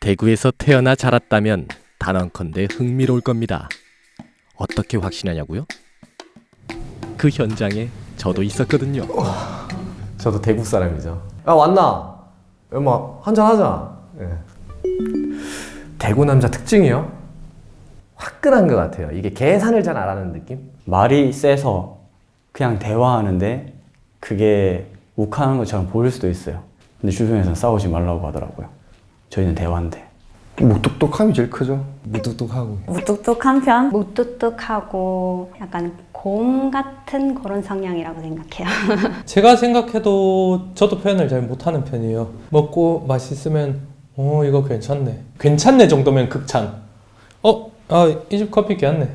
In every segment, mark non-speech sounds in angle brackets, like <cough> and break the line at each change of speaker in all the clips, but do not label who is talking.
대구에서 태어나 자랐다면 단언컨대 흥미로울 겁니다. 어떻게 확신하냐고요? 그 현장에 저도 있었거든요.
저도 대구 사람이죠. 야 왔나? 엄마 한잔 하자. 예. 대구 남자 특징이요? 화끈한 것 같아요. 이게 계산을 잘 안 하는 느낌?
말이 세서 그냥 대화하는데 그게 욱하는 것처럼 보일 수도 있어요. 근데 주변에서는 싸우지 말라고 하더라고요. 저희는 대화인데.
무뚝뚝함이 제일 크죠. 무뚝뚝하고.
무뚝뚝한 편? 무뚝뚝하고 약간 곰 같은 그런 성향이라고 생각해요. <laughs>
제가 생각해도 저도 표현을 잘 못하는 편이에요. 먹고 맛있으면 어 이거 괜찮네. 괜찮네 정도면 극찬. 어, 아 이 집 커피 괜찮네.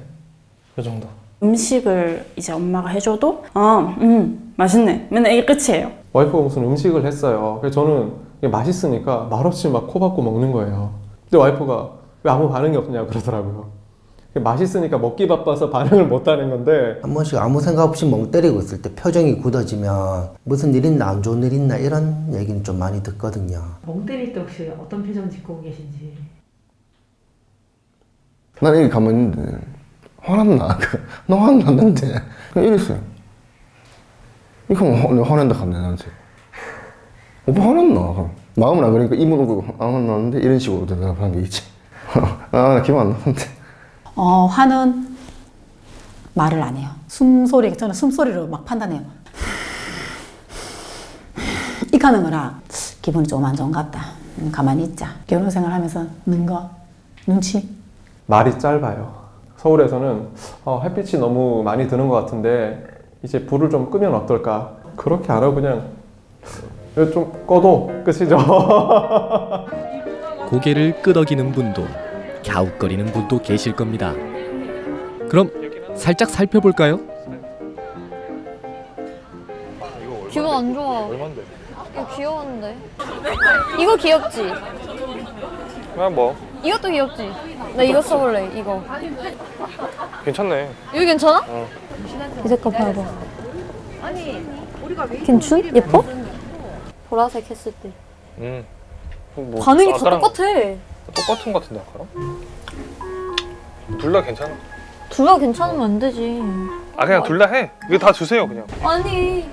그 정도.
음식을 이제 엄마가 해줘도 아, 음, 맛있네. 맨날 이게 끝이에요.
와이프가 무슨 음식을 했어요. 그래서 저는 맛있으니까 말없이 막 코 박고 먹는 거예요. 근데 와이프가 왜 아무 반응이 없냐 그러더라고요. 맛있으니까 먹기 바빠서 반응을 못 하는 건데
한 번씩 아무 생각 없이 멍 때리고 있을 때 표정이 굳어지면 무슨 일 있나 안 좋은 일 있나 이런 얘기는 좀 많이 듣거든요.
멍 때릴 때 혹시 어떤 표정 짓고 계신지
난 여기 가만히 있는데 화났나? <laughs> 너 화났는데 그냥 이랬어요. 이거 뭐 화- 화낸다 카네 나한테. 오빠 화났나? 마음은 안 그러니까 입은 오고 안 화났는데 이런 식으로 대답하는 게 있지. <laughs> 아나 기억 안 나는데.
어, 화는 말을 안 해요. 숨소리, 저는 숨소리로 막 판단해요. 이렇게 하는 거라 기분이 좀 안 좋은 것 같다. 음, 가만히 있자. 결혼 생활 하면서 는 거, 눈치.
말이 짧아요. 서울에서는 어, 햇빛이 너무 많이 드는 것 같은데 이제 불을 좀 끄면 어떨까? 그렇게 안 하고 그냥 이거 좀 꺼도 끝이죠. <laughs>
고개를 끄덕이는 분도 갸웃거리는 분도 계실 겁니다. 그럼 살짝 살펴볼까요?
기분 안 좋아. 이거 귀여운데. 이거 귀엽지?
그냥 뭐
이것도 귀엽지? 나 이거 써볼래, 이거.
괜찮네.
이거 괜찮아?
어.
이 색깔 봐봐. 괜춘? 예뻐? 보라색 했을 때.
음. 뭐
반응이 다
아까랑
똑같아.
똑같은 것 같은데 아까랑? 둘 다 괜찮아.
둘 다 괜찮으면 안 되지.
아 그냥 둘 다 해. 이거 다 주세요 그냥.
아니.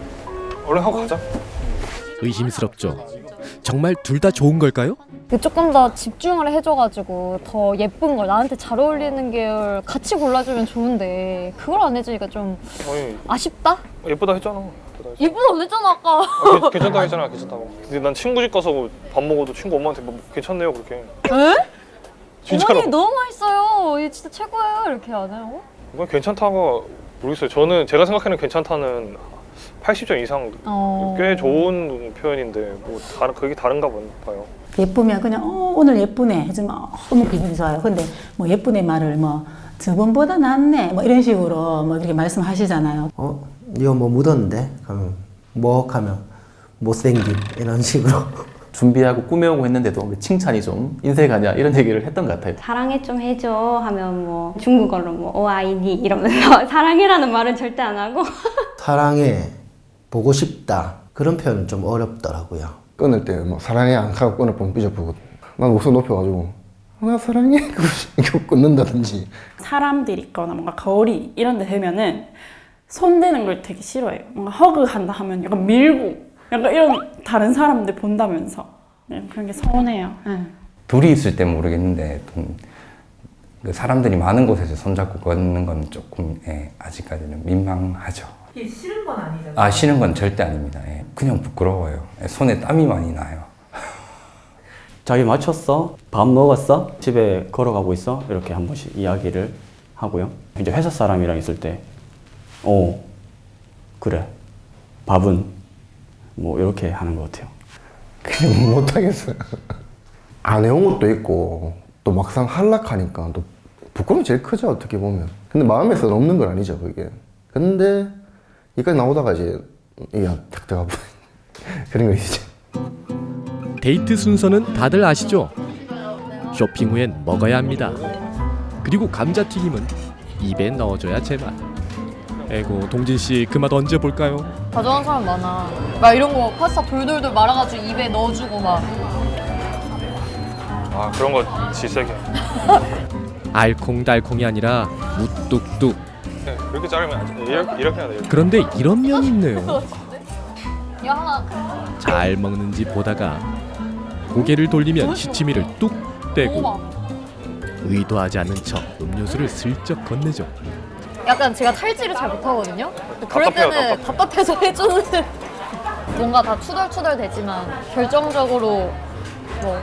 얼른 하고 가자.
의심스럽죠. 정말 둘 다 좋은 걸까요?
조금 더 집중을 해줘가지고 더 예쁜 걸 나한테 잘 어울리는 계열 같이 골라주면 좋은데 그걸 안 해주니까 좀
아니
아쉽다?
예쁘다 했잖아. 예쁘다 했잖아.
예쁘다 안 했잖아 아까.
아, 괜- <laughs> 괜찮다 했잖아 괜찮다고. 근데 난 친구 집 가서 밥 먹어도 친구 엄마한테 뭐 괜찮네요 그렇게.
에?
진짜로.
어머니 너무 맛있어요. 이게 진짜 최고예요. 이렇게 안 해요?
이건 괜찮다가 모르겠어요. 저는 제가 생각하는 괜찮다는 80점 이상
어.
꽤 좋은 표현인데 뭐 다른 그게 다른가 봐요.
예쁘면 그냥 어, 오늘 예쁘네 해주면 어, 너무 기분이 좋아요. 근데 뭐 예쁘네 말을 뭐 저번보다 낫네 뭐 이런 식으로 뭐 이렇게 말씀하시잖아요.
어? 이거 뭐 묻었는데? 그러면 뭐 하면 못생김 이런 식으로 <laughs>
준비하고 꾸며오고 했는데도 왜 칭찬이 좀 인색하냐 이런 얘기를 했던 것 같아요.
사랑해 좀 해줘 하면 뭐 중국어로 뭐 오아이니 이러면서 <laughs> 사랑해라는 말은 절대 안 하고 <laughs>
사랑해 보고 싶다 그런 표현은 좀 어렵더라고요.
끊을 때 막 사랑해 안 하고 끊을 뻔 삐져보거든. 난 목소리 높여가지고 나 사랑해 이거 끊는다든지.
사람들이 있거나 뭔가 거리 이런 데 되면은 손대는 걸 되게 싫어해요. 뭔가 허그한다 하면 약간 밀고 약간 이런 다른 사람들 본다면서 네, 그런 게 서운해요. 네.
둘이 있을 땐 모르겠는데 좀그 사람들이 많은 곳에서 손잡고 걷는 건 조금 예, 아직까지는 민망하죠.
이게 싫은 건 아니잖아요.
아 싫은 건 절대 아닙니다. 예, 그냥 부끄러워요. 예, 손에 땀이 많이 나요. <laughs>
자기 마쳤어? 밥 먹었어? 집에 걸어가고 있어? 이렇게 한 번씩 이야기를 하고요. 이제 회사 사람이랑 있을 때, 어, 그래. 밥은 뭐 이렇게 하는 것 같아요.
그냥 못하겠어요. 안 해온 것도 있고 또 막상 할락하니까 또 부끄러움이 제일 크죠 어떻게 보면. 근데 마음에서는 없는 건 아니죠 그게. 근데 여기까지 나오다가 이제 이게 탁 들어가 버린 <laughs> 그런 거 있죠.
데이트 순서는 다들 아시죠? 쇼핑 후엔 먹어야 합니다. 그리고 감자튀김은 입에 넣어줘야 제맛. 에고 동진 씨 그맛 언제 볼까요?
가져간 사람 많아. 막 이런 거 파스타 돌돌돌 말아가지고 입에 넣어주고 막.
아 그런 거 지세게. <laughs>
알콩달콩이 아니라 무뚝뚝.
네, 그렇게 자르면 안 돼. 이렇게 이렇게 해야 돼. 이렇게.
그런데 이런 면이 있네요. <laughs>
이거 하나
잘 먹는지 보다가 고개를 돌리면 시치미를 뚝 떼고
먹어봐.
의도하지 않는 척 음료수를 슬쩍 건네죠.
약간 제가 탈지를 잘 못하거든요. 그럴
답답해요,
때는 답답해서 해주는 <laughs> 뭔가 다 투덜투덜 되지만 결정적으로 뭐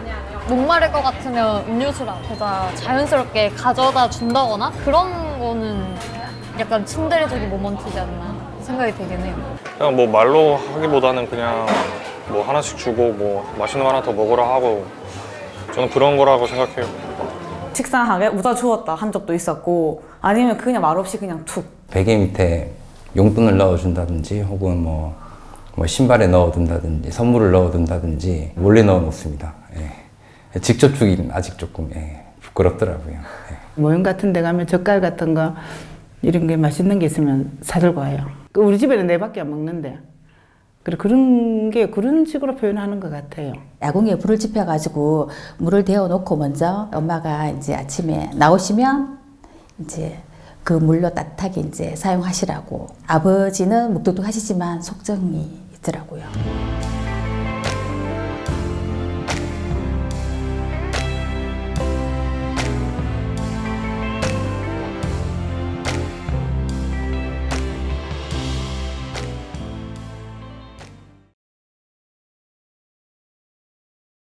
목마를 것 같으면 음료수를 앞에다 자연스럽게 가져다 준다거나 그런 거는 약간 츤데레적인 모먼트지 않나 생각이 되긴 해요.
그냥 뭐 말로 하기보다는 그냥 뭐 하나씩 주고 뭐 맛있는 거 하나 더 먹으라 하고 저는 그런 거라고 생각해요.
식상하게 우다 주었다 한 적도 있었고 아니면 그냥 말없이 그냥 툭
베개 밑에 용돈을 넣어준다든지 혹은 뭐, 뭐 신발에 넣어둔다든지 선물을 넣어둔다든지 몰래 넣어놓습니다. 예. 직접 주기는 아직 조금 예, 부끄럽더라고요.
모임 같은 데 가면 젓갈 같은 거 이런 게 맛있는 게 있으면 사들고 와요. 그 우리 집에는 네 밖에 안 먹는데. 그래 그런 게 그런 식으로 표현하는 것 같아요.
야궁에 불을 지펴가지고 물을 데워 놓고 먼저 엄마가 이제 아침에 나오시면 이제 그 물로 따뜻하게 이제 사용하시라고 아버지는 묵뚝뚝 하시지만 속정이 있더라고요.